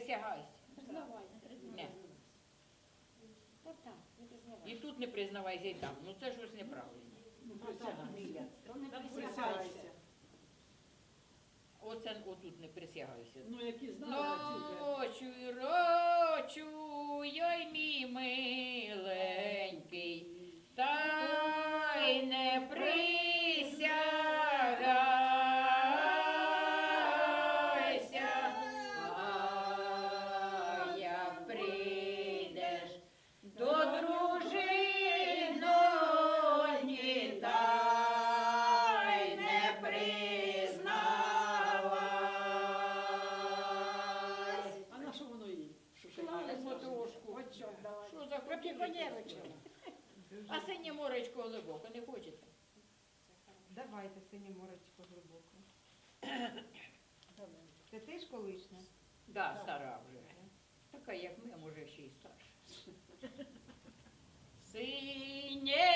Присягайся. І тут не признавайся і там. Ну це ж ось неправильно. Присягайся. Оце отут не присягайся. Ну, які ну, знали. Ночуй, ой, мій миленький, та й не при. ще й старше. Синє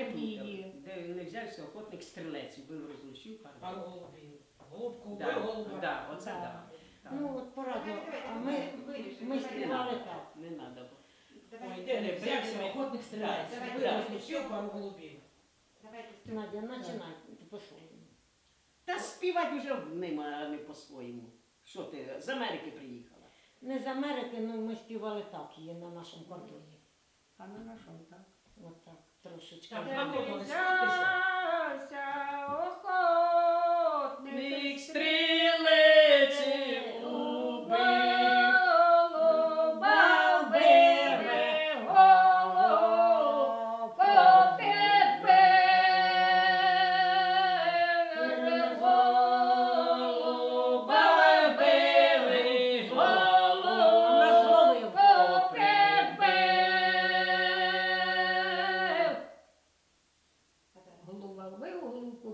її. Де не взявся, охотник стрілець, вбив розлучив Пару пару. голубів. Голубку Да, вбив, голуба. да, оце да. Так. Ну, от порадив, а ми, ми співали так. Не треба. Ой, де не взявся, охотник Вбив, так. розлучив пару голубів. Надя, починай, ти по-своєму. Та співати вже нема, а не по-своєму. Що ти, з Америки приїхала? Не з Америки, ну ми співали так, є на нашому кордоні. А на нашому так. От так, трошечки. Так, Де Мамко, не вони взявся Голуба вбив, голубку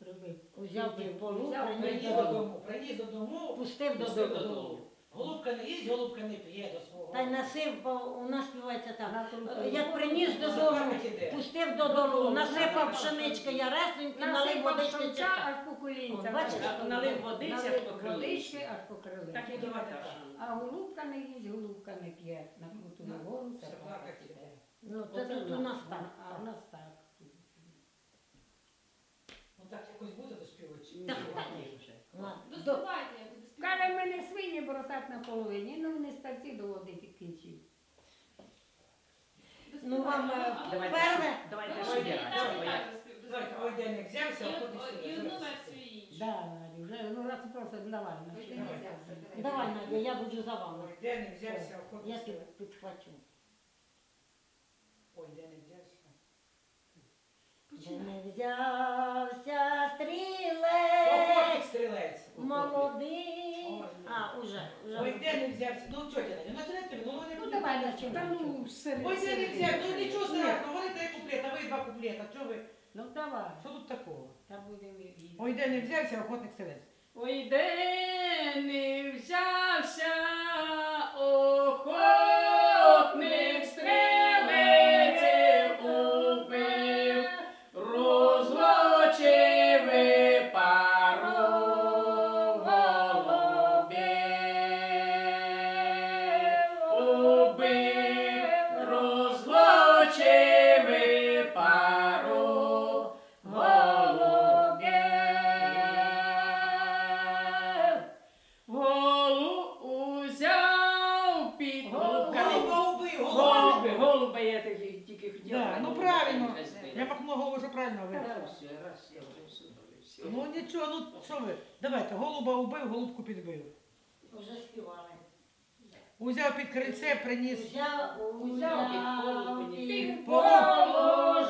прибив. Узяв Взяв, приніс додому. додому, приніс додому, Пустив додому. додому. голубка не їсть, голубка не п'є до свого. Та й насипав, бо у нас співається так. Як приніс додому, пустив додолу, насипав пшенички яресеньки, налив Насипав водички шовча аж по колінцях. От бачиш, налив водиці, аж по крилиці. аж по. Так і давайте. А голубка не їсть, голубка не п'є. На круту плакать. Ну, це тут у нас нас. так. А у нас так. Ну якось буде доспівати. чи ні? Так, Так, вже. Ладно. Я буду співати. Каже, мене свині бросать на половині, ну вони старці до води кінчі. Ну, вам е, Давайте, перше, давайте Ой, суддя. Так, бо я- так, доспів- Давай, ой, де не взявся, І од- охотник І одну версію і іншу. Да, Надя, вже ну раз просто давай. ти не взявся, давай. давай, Надя, я буду за вами. Не взявся, охотник Я стріляється. під, підхвачу. Ой, де не взявся. Стрілець, стрілець. молодий. А, уже, уже Ой, де не взявся? Ну, тьотя Надя, ну починайте, ну вони Ну давай. Та ну, все. Ой, де не взявся? Ну нічого страшного, вони три куплета, ви два куплета. Чого ви? Ну давай. Що тут такого? Та будемо і- Ой, де не взявся, охотник селець. Ой, де не взявся охотник Давайте, голуба убив, голубку підбив. Уже співали. Узяв під крильце, приніс. Узяв, Узяв під голову,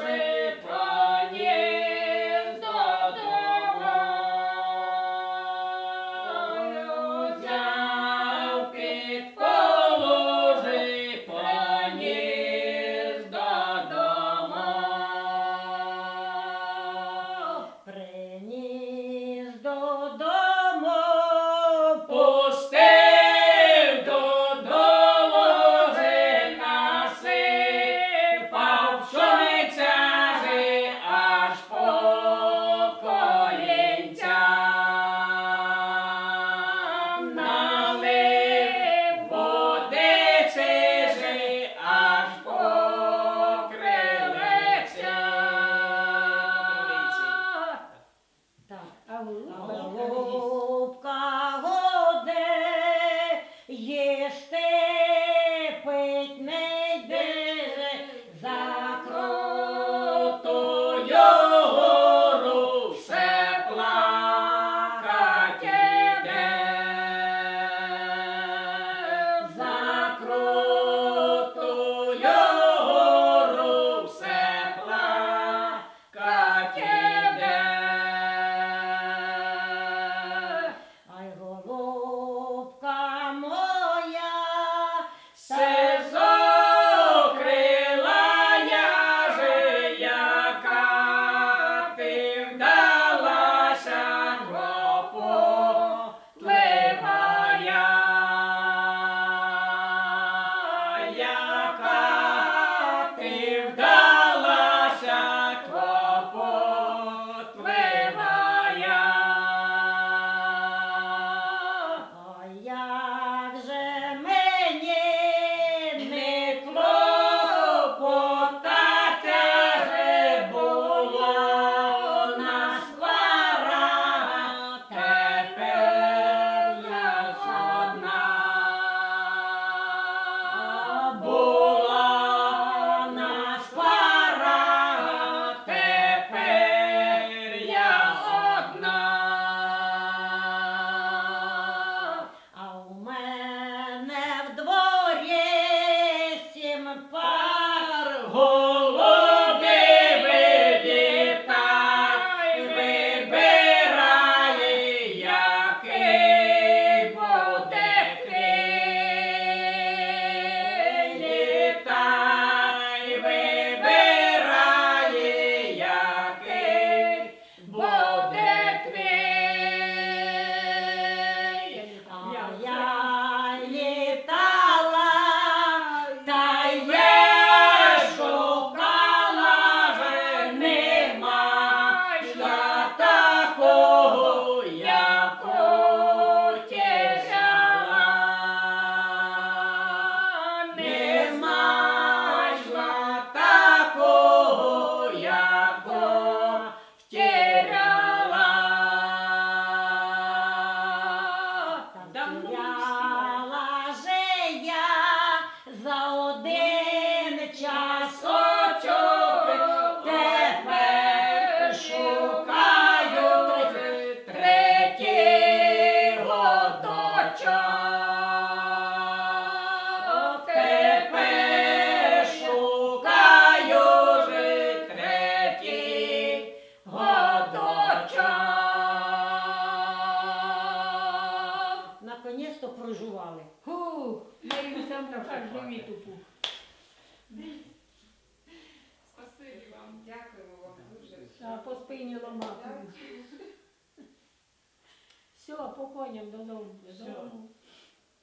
Все, по коням додому. Все. додому.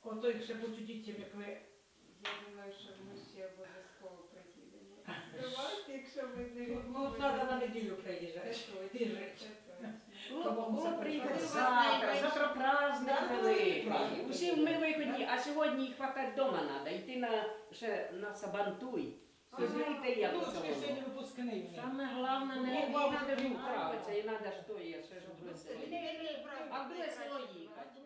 Ото їх будуть дітям, як ви. Я думаю, що ми ще обов'язково приїдемо. До вас, якщо ви не Ну, треба на неділю приїжджати. Біжить. Ну, було приїхати завтра, завтра праздник ну, великий. Усі ми виходні, а сьогодні їх хватать вдома треба. Йти на, ще на Сабантуй. Знаєте, як Ну, це ще воно? випускний в них. Саме головне Ну, не бабу, треба ж то є, ще ж в друге село. Не, не, не, А село їхати.